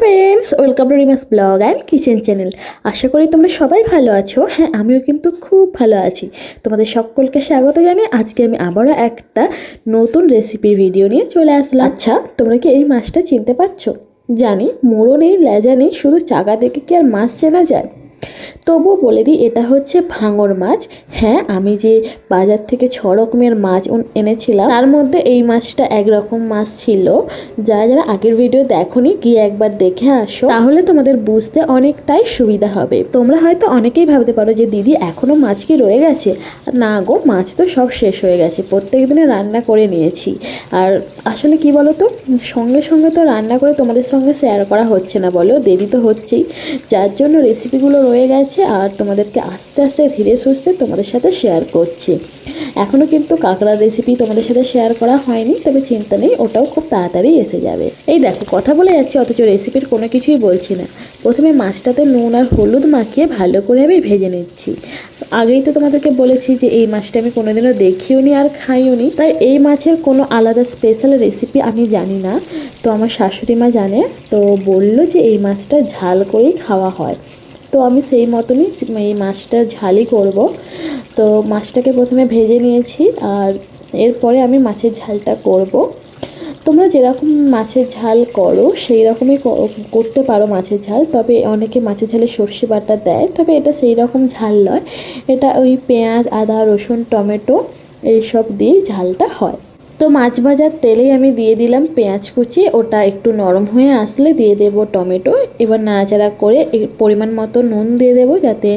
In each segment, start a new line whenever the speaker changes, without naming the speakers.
Friends welcome to Rima's blog and kitchen channel আশা করি তোমরা সবাই ভালো আছো। হ্যাঁ আমিও কিন্তু খুব ভালো আছি। তোমাদের সকলকে স্বাগত জানিয়ে আজকে আমি আবারও একটা নতুন রেসিপির ভিডিও নিয়ে চলে আসলাম। আচ্ছা তোমরা কি এই মাছটা চিনতে পারছ? জানি মোড়ো নেই, লেজা নেই, শুধু চাকা দেখে কি আর মাছ চেনা যায়? তবুও বলে দিই, এটা হচ্ছে ভাঙর মাছ। হ্যাঁ আমি যে বাজার থেকে ছ রকমের মাছ এনেছিলাম, তার মধ্যে এই মাছটা একরকম মাছ ছিল। যারা যারা আগের ভিডিও দেখোনি, গিয়ে একবার দেখে আসো। তাহলে তোমাদের বুঝতে অনেকটাই সুবিধা হবে। তোমরা হয়তো অনেকেই ভাবতে পারো যে, দিদি এখনও মাছ কি রয়ে গেছে? না গো, মাছ তো সব শেষ হয়ে গেছে। প্রত্যেক দিনে রান্না করে নিয়েছি। আর আসলে কি বলো তো সঙ্গে সঙ্গে তো রান্না করে তোমাদের সঙ্গে শেয়ার করা হচ্ছে না বলো, দেরি তো হচ্ছেই। যার জন্য রেসিপিগুলো রয়ে গেছে আর তোমাদেরকে আস্তে আস্তে ধীরে সুস্থে তোমাদের সাথে শেয়ার করছি। এখনও কিন্তু কাঁকড়ার রেসিপি তোমাদের সাথে শেয়ার করা হয়নি, তবে চিন্তা নেই, ওটাও খুব তাড়াতাড়ি এসে যাবে। এই দেখো, কথা বলে যাচ্ছি, অথচ রেসিপির কোনো কিছুই বলছি না। প্রথমে মাছটাতে নুন আর হলুদ মাখিয়ে ভালো করে আমি ভেজে নিচ্ছি। আগেই তো তোমাদেরকে বলেছি যে এই মাছটা আমি কোনোদিনও দেখিও নি আর খাইও নি তাই এই মাছের কোনো আলাদা স্পেশাল রেসিপি আমি জানি না। তো আমার শাশুড়ি মা জানে, তো বলল যে এই মাছটা ঝাল করেই খাওয়া হয়। তো আমি সেই মতনই এই মাছটা ঝালই করব। তো মাছটাকে প্রথমে ভেজে নিয়েছি আর এরপরে আমি মাছের ঝালটা করব। তোমরা যেরকম মাছের ঝাল করো সেই রকমই করতে পারো মাছের ঝাল। তবে অনেকে মাছের ঝালে সর্ষে বাটা দেয়, তবে এটা সেই রকম ঝাল নয়। এটা ওই পেঁয়াজ, আদা, রসুন, টমেটো এইসব দিয়ে ঝালটা হয়। তো মাছ ভাজার তেলেই আমি দিয়ে দিলাম পেঁয়াজ কুচি। ওটা একটু নরম হয়ে আসলে দিয়ে দেব টমেটো। এবার নাড়াচাড়া করে পরিমাণ মতো নুন দিয়ে দেবো যাতে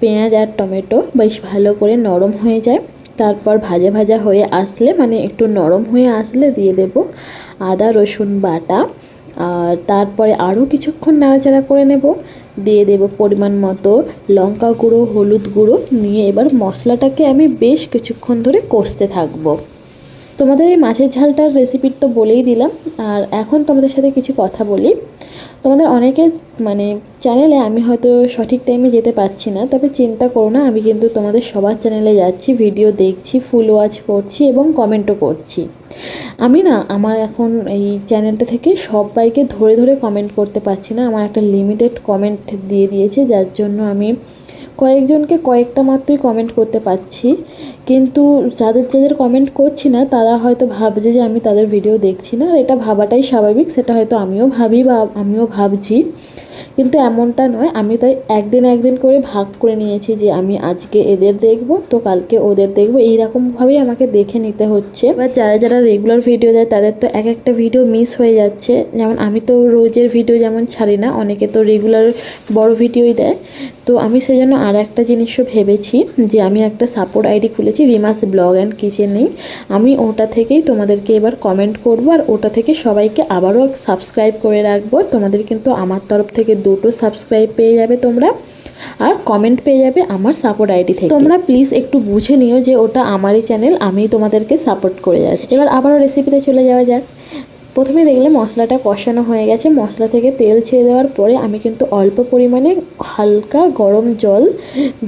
পেঁয়াজ আর টমেটো বেশ ভালো করে নরম হয়ে যায়। তারপর ভাজা ভাজা হয়ে আসলে মানে একটু নরম হয়ে আসলে দিয়ে দেব আদা, রসুন বাটা। আর তারপরে আরও কিছুক্ষণ নাড়াচাড়া করে নেব। দিয়ে দেব পরিমাণ মতো লঙ্কা গুঁড়ো, হলুদ গুঁড়ো। নিয়ে এবার মশলাটাকে আমি বেশ কিছুক্ষণ ধরে কষতে থাকব। তোমাদের এই মাছের ঝালটার রেসিপি তো বলেই দিলাম, আর এখন তোমাদের সাথে কিছু কথা বলি। তোমাদের অনেকে মানে চ্যানেলে আমি হয়তো সঠিক টাইমে যেতে পারছি না, তবে চিন্তা করো না, আমি কিন্তু তোমাদের সবার চ্যানেলে যাচ্ছি ভিডিও দেখছি ফুল ওয়াচ করছি এবং কমেন্টও করছি। আমি না, আমার এখন এই চ্যানেলটা থেকে সবাইকে ধরে ধরে কমেন্ট করতে পারছি না, আমার একটা লিমিটেড কমেন্ট দিয়ে দিয়েছে, যার জন্য আমি কয়েকজনকে কয়েকটা মাত্রই কমেন্ট করতে পারছি। কিন্তু যাদের যাদের কমেন্ট করছি না, তারা হয়তো ভাবছে যে আমি তাদের ভিডিও দেখছি না। এটা ভাবাটাই স্বাভাবিক, সেটা হয়তো আমিও ভাবি বা আমিও ভাবছি। কিন্তু এমনটা নয়, আমি তাই একদিন একদিন করে ভাগ করে নিয়েছি যে আমি আজকে এদের দেখব, তো কালকে ওদের দেখব। এইরকমভাবেই আমাকে দেখে নিতে হচ্ছে। এবার যারা যারা রেগুলার ভিডিও দেয়, তাদের তো এক একটা ভিডিও মিস হয়ে যাচ্ছে। যেমন আমি তো রোজের ভিডিও যেমন ছাড়ি না, অনেকে তো রেগুলার বড় ভিডিওই দেয়। তো আমি সেই জন্য আর একটা জিনিসও ভেবেছি, যে আমি একটা সাপোর্ট আইডি খুলেছি, রিমাস ব্লগ অ্যান্ড কিচেনেই। আমি ওটা থেকেই তোমাদেরকে এবার কমেন্ট করব, আর ওটা থেকে সবাইকে আবারও সাবস্ক্রাইব করে রাখব। তোমাদের কিন্তু আমার তরফ থেকে দুটো সাবস্ক্রাইব পেয়ে যাবে তোমরা। আর কমেন্ট পেয়ে যাবে আমার সাপোর্ট আইডি থেকে। তোমরা প্লিজ একটু বুঝে নিও যে ওটা আমারই চ্যানেল আমি তোমাদেরকে সাপোর্ট করে যাচ্ছি। এবার আবারও রেসিপিতে চলে যাওয়া যাক। প্রথমে দেখলে মশলাটা কষানো হয়ে গেছে। মশলা থেকে তেল ছেড়ে দেওয়ার পরে আমি কিন্তু অল্প পরিমাণে হালকা গরম জল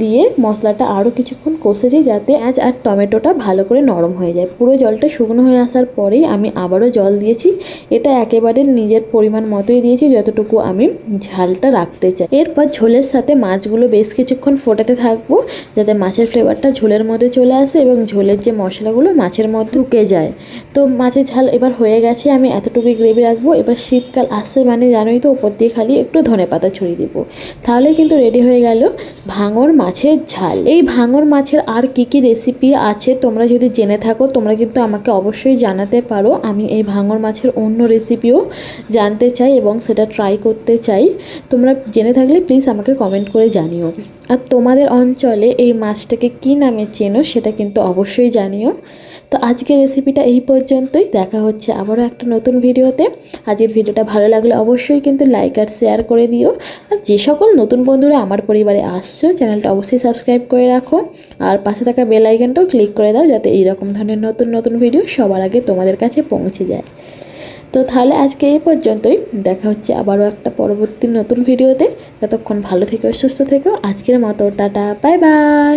দিয়ে মশলাটা আরও কিছুক্ষণ কষেছি যাতে আজ আর টমেটোটা ভালো করে নরম হয়ে যায়। পুরো জলটা শুকনো হয়ে আসার পরেই আমি আবারও জল দিয়েছি। এটা একেবারে নিজের পরিমাণ মতোই দিয়েছি যতটুকু আমি ঝালটা রাখতে চাই। এরপর ঝোলের সাথে মাছগুলো বেশ কিছুক্ষণ ফোটাতে থাকব যাতে মাছের ফ্লেভারটা ঝোলের মধ্যে চলে আসে এবং ঝোলের যে মশলাগুলো মাছের মধ্যে ঢুকে যায়। তো মাছের ঝাল এবার হয়ে গেছে, আমি এতটুকুই গ্রেভি রাখব। এবার শীতকাল আসছে মানে জানোই তো, উপর দিয়ে খালি একটু ধনে পাতা ছড়িয়ে দেবো। তাহলেই কিন্তু রেডি হয়ে গেল ভাঙর মাছের ঝাল। এই ভাঙর মাছের আর কি কি রেসিপি আছে তোমরা যদি জেনে থাকো, তোমরা কিন্তু আমাকে অবশ্যই জানাতে পারো। আমি এই ভাঙর মাছের অন্য রেসিপিও জানতে চাই এবং সেটা ট্রাই করতে চাই। তোমরা জেনে থাকলে প্লিজ আমাকে কমেন্ট করে জানিও। আর তোমাদের অঞ্চলে এই মাছটাকে কী নামে চেনো সেটা কিন্তু অবশ্যই জানিও। তো আজকের রেসিপিটা এই পর্যন্তই। দেখা হচ্ছে আবারও একটা নতুন ভিডিওতে। আজকের ভিডিওটা ভালো লাগলে অবশ্যই কিন্তু লাইক আর শেয়ার করে দিও। আর যে সকল নতুন বন্ধুরা আমার পরিবারে আসছো, চ্যানেলটা অবশ্যই সাবস্ক্রাইব করে রাখো। আর পাশে থাকা বেল আইকনটাও ক্লিক করে দাও, যাতে এইরকম ধরনের নতুন নতুন ভিডিও সবার আগে তোমাদের কাছে পৌঁছে যায়। তো তাহলে আজকে এই পর্যন্তই। দেখা হচ্ছে আবারও একটা পরবর্তী নতুন ভিডিওতে। ততক্ষণ ভালো থেকো, সুস্থ থেকো। আজকের মতো, টাটা বাই বাই